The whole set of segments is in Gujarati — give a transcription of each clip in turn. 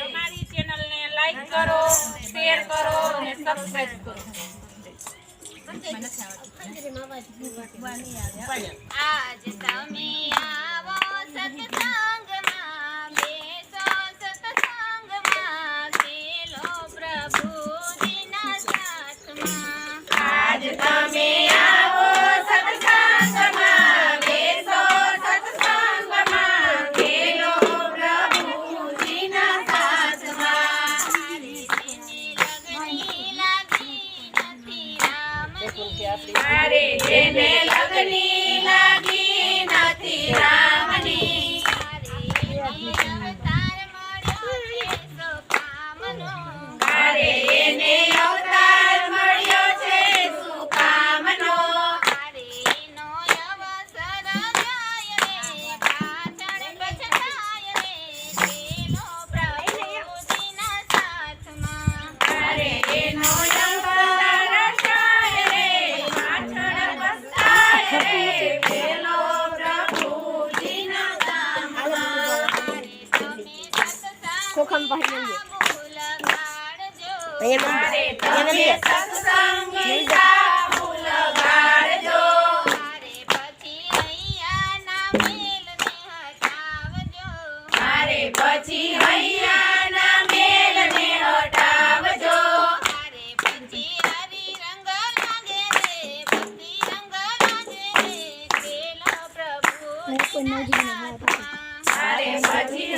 અમારી ચેનલને લાઈક કરો શેર કરો આ પછી હૈયાના મેલ ને હટાવજો. અરે પછી હરી રંગ લાગે રે ભક્તિ રંગ પ્રભુ અરે પછી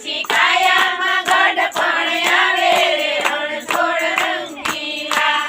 પછી કાયામાં આવે રે રણછોડ રંગીલા.